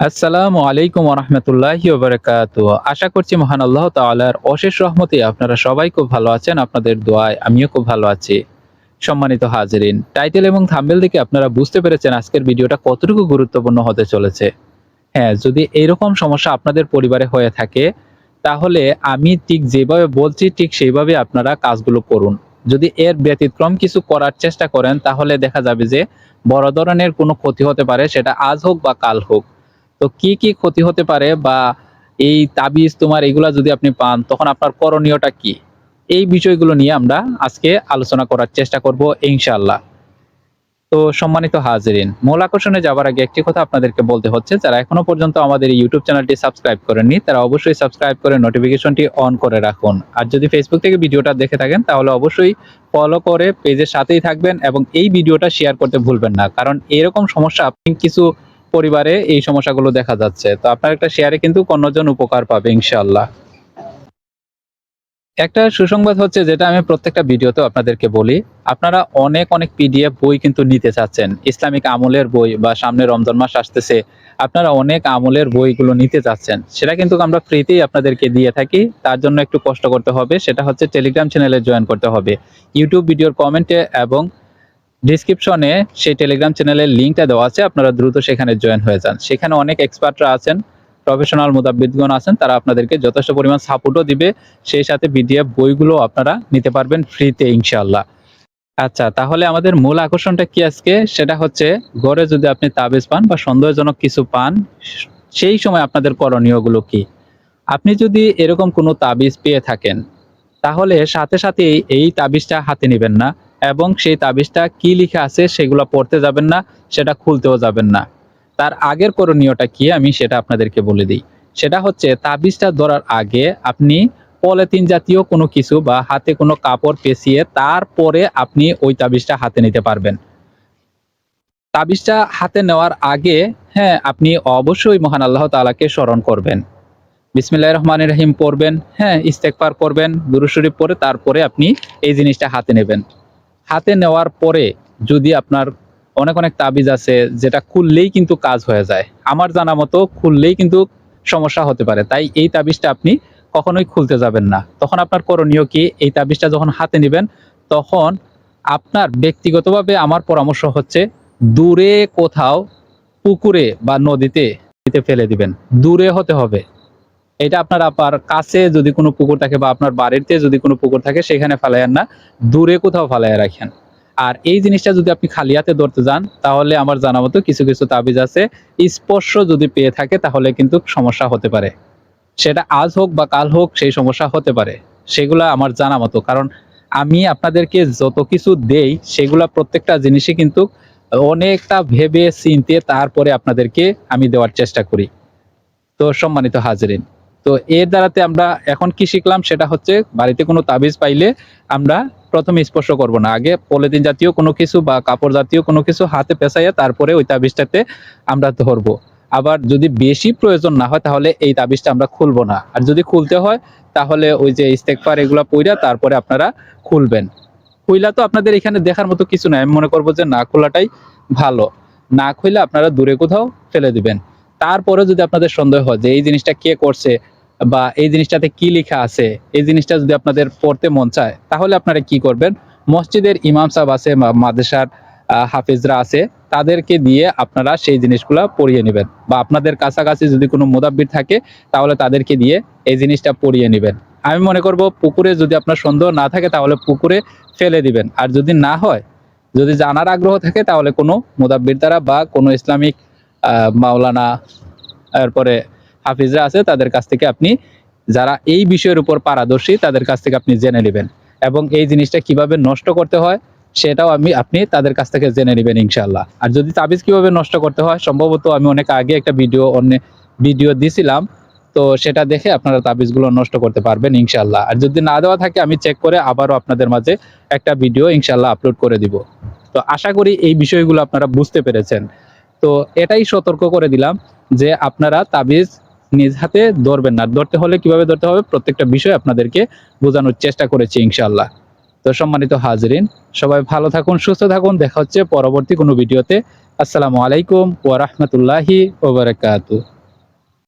আসসালামু আলাইকুম রহমতুল্লাহি ওবরাকাত। আশা করছি মহান আল্লাহ তাআলার অশেষ রহমতে আপনারা সবাই খুব ভালো আছেন, আপনাদের দোয়ায় আমিও খুব ভালো আছি। সম্মানিত হাজিরিন, টাইটেল এবং থাম্বেল দেখে আপনারা বুঝতে পেরেছেন আজকের ভিডিওটা কতটুকু গুরুত্বপূর্ণ হতে চলেছে। হ্যাঁ যদি এইরকম সমস্যা আপনাদের পরিবারে হয়ে থাকে, তাহলে আমি ঠিক যেভাবে বলছি, ঠিক সেইভাবে আপনারা কাজগুলো করুন। যদি এর ব্যতিক্রম কিছু করার চেষ্টা করেন, তাহলে দেখা যাবে যে বড় ধরনের কোনো ক্ষতি হতে পারে, সেটা আজ হোক বা কাল হোক। তো কি কি ক্ষতি হতে পারে বা এই তাবিজ তোমার এগুলা যদি আপনি পান, তখন আপনার করণীয়টা কি? এই বিষয়গুলো নিয়ে আমরা আজকে আলোচনা করার চেষ্টা করব ইনশাআল্লাহ। তো সম্মানিত হাজিরিন, মূল আকর্ষণে যাওয়ার আগে একটি কথা আপনাদেরকে বলতে হচ্ছে, যারা এখনও পর্যন্ত আমাদের ইউটিউব চ্যানেলটি সাবস্ক্রাইব করেননি, তারা অবশ্যই সাবস্ক্রাইব করে নোটিফিকেশনটি অন করে রাখুন। আর যদি ফেসবুক থেকে ভিডিওটা দেখে থাকেন, তাহলে অবশ্যই ফলো করে পেজের সাথেই থাকবেন এবং এই ভিডিওটা শেয়ার করতে ভুলবেন না, কারণ এরকম সমস্যা আপনি কিছু পরিবারে এই সমস্যাগুলো দেখা যাচ্ছে। তো আপনার একটা শেয়ারে কিন্তু অন্যজন উপকার পাবে, ইনশাআল্লাহ। একটা সুসংবাদ হচ্ছে যেটা আমি প্রত্যেকটা ভিডিওতে আপনাদেরকে বলি, আপনারা অনেক অনেক পিডিএফ বই কিন্তু নিতে চাচ্ছেন। ইসলামিক আমলের বই বা সামনে রমজান মাস আসতেছে, আপনারা অনেক আমলের বইগুলো নিতে চাচ্ছেন। সেটা কিন্তু আমরা ফ্রিতেই আপনাদেরকে দিয়ে থাকি। তার জন্য একটু কষ্ট করতে হবে। সেটা হচ্ছে টেলিগ্রাম চ্যানেলে জয়েন করতে হবে। ইউটিউব ভিডিওর কমেন্টে এবং ডিসক্রিপশনে সেই টেলিগ্রাম চ্যানেলের লিঙ্কটা দেওয়া আছে, আপনারা দ্রুত সেখানে জয়েন হয়ে যান। সেখানে অনেক এক্সপার্টরা আছেন প্রফেশনাল মুদাব্বিদগণ আছেন, তারা আপনাদেরকে যথেষ্ট পরিমাণ সাপোর্টও দিবে, সেই সাথে পিডিএফ বইগুলো আপনারা নিতে পারবেন ফ্রিতে ইনশাল্লাহ আচ্ছা তাহলে আমাদের মূল আকর্ষণটা কি আজকে? সেটা হচ্ছে ঘরে যদি আপনি তাবিজ পান বা সন্দেহজনক কিছু পান, সেই সময় আপনাদের করণীয়গুলো কি? আপনি যদি এরকম কোনো তাবিজ পেয়ে থাকেন, তাহলে সাথে সাথে এই তাবিজটা হাতে নেবেন না। এবং সেই তাবিজটা কি লিখে আছে সেগুলো পড়তে যাবেন না, সেটা খুলতেও যাবেন না। তার আগের করণীয়টা কি আমি সেটা আপনাদেরকে বলে দিই। সেটা হচ্ছে তাবিজটা ধরার আগে আপনি পলিথিন জাতীয় কোনো কিছু বা হাতে কোনো কাপড় পেঁচিয়ে তারপরে আপনি ওই তাবিজটা হাতে নিতে পারবেন। তাবিজটা হাতে নেওয়ার আগে হ্যাঁ আপনি অবশ্যই মহান আল্লাহ তাআলাকে স্মরণ করবেন। বিসমিল্লাহ রহমান রহিম পড়বেন হ্যাঁ ইস্তেকবার করবেন গুরু শরীফ পরে তারপরে আপনি এই জিনিসটা হাতে নেবেন। হাতে নেওয়ার পরে যদি আপনার অনেক অনেক তাবিজ আছে, যেটা খুললেই কিন্তু কাজ হয়ে যায়। আমার জানা মতো খুললেই কিন্তু সমস্যা হতে পারে। তাই এই তাবিজটা আপনি কখনোই খুলতে যাবেন না। তখন আপনার করণীয় কি? এই তাবিজটা যখন হাতে নেবেন, তখন আপনার ব্যক্তিগতভাবে আমার পরামর্শ হচ্ছে দূরে কোথাও পুকুরে বা নদীতে ফেলে দিবেন। দূরে হতে হবে। এটা আপনার আবার কাছে যদি কোনো পুকুর থাকে বা আপনার বাড়িতে যদি কোনো পুকুর থাকে, সেখানে ফেলাইয়েন না। দূরে কোথাও ফেলাইয়া রাখেন। আর এই জিনিসটা যদি আপনি খালি হাতে ধরতে যান, তাহলে আমার জানা মতো কিছু কিছু তাবিজ আছে। স্পর্শ যদি পেয়ে থাকে, তাহলে কিন্তু সমস্যা হতে পারে। সেটা আজ হোক বা কাল হোক, সেই সমস্যা হতে পারে। সেগুলা আমার জানা মতো। কারণ আমি আপনাদেরকে যত কিছু দেই, সেগুলা প্রত্যেকটা জিনিসই কিন্তু অনেকটা ভেবে চিনতে তারপরে আপনাদেরকে আমি দেওয়ার চেষ্টা করি। তো সম্মানিত হাজিরিন তো এর দ্বারাতে আমরা এখন কি শিখলাম? সেটা হচ্ছে বাড়িতে কোনো তাবিজ পাইলে আমরা প্রথমে স্পর্শ করব না। আগে পলিথিন জাতীয় কোনো কিছু বা কাপড় জাতীয় কোনো কিছু হাতে পেঁচাইয়া তারপরে ওই তাবিজটাতে আমরা ধরবো। আবার যদি বেশি প্রয়োজন না হয় তাহলে এই তাবিজটা আমরা খুলবো না। আর যদি খুলতে হয়, তাহলে ওই যে ইস্তেকফার এগুলা পইরা তারপরে আপনারা খুলবেন। খুইলা তো আপনাদের এখানে দেখার মতো কিছু নাই। আমি মনে করব যে না খোলাটাই ভালো। না খুইলে আপনারা দূরে কোথাও ফেলে দিবেন। তারপরে যদি আপনাদের সন্দেহ হয় যে এই জিনিসটা কে করছে বা এই জিনিসটাতে কি লেখা আছে, এই জিনিসটা যদি আপনাদের পড়তে মন চায়, তাহলে আপনারা কি করবেন? মসজিদের ইমাম সাহেব আছে বা মাদ্রাসার হাফিজরা আছে, তাদেরকে দিয়ে আপনারা সেই জিনিসগুলা পড়িয়ে নেবেন। বা আপনাদের কাছাকাছি যদি কোনো মোদাব্বির থাকে, তাহলে তাদেরকে দিয়ে এই জিনিসটা পড়িয়ে নেবেন। আমি মনে করব পুকুরে যদি আপনার সন্দেহ না থাকে, তাহলে পুকুরে ফেলে দিবেন। আর যদি না হয়, যদি জানার আগ্রহ থাকে, তাহলে কোনো মোদাব্বির দ্বারা বা কোনো ইসলামিক মাওলানা, এরপরে হাফিজরা আছে, তাদের কাছ থেকে আপনি যারা এই বিষয়ের উপর পারদর্শী, তাদের কাছ থেকে আপনি জেনে নেবেন। এবং এই জিনিসটা কীভাবে নষ্ট করতে হয়, সেটাও আমি, আপনি তাদের কাছ থেকে জেনে নেবেন ইনশাল্লাহ আর যদি তাবিজ কীভাবে নষ্ট করতে হয়, সম্ভবত আমি অনেক আগে একটা ভিডিও, অন্য ভিডিও দিছিলাম, তো সেটা দেখে আপনারা তাবিজগুলো নষ্ট করতে পারবেন ইনশাল্লাহ আর যদি না দেওয়া থাকে, আমি চেক করে আবারও আপনাদের মাঝে একটা ভিডিও ইনশাল্লাহ আপলোড করে দিব। তো আশা করি এই বিষয়গুলো আপনারা বুঝতে পেরেছেন। তো এটাই সতর্ক করে দিলাম যে আপনারা তাবিজ নিজ হাতে ধরবেন না। ধরতে হলে কীভাবে ধরতে হবে? প্রত্যেকটা বিষয় আপনাদেরকে বোঝানোর চেষ্টা করেছি ইনশাআল্লাহ। তো সম্মানিত হাজরিন, সবাই ভালো থাকুন, সুস্থ থাকুন। দেখা হচ্ছে পরবর্তী কোনো ভিডিওতে। আসসালামু আলাইকুম ওয়া বারাকাতুহু।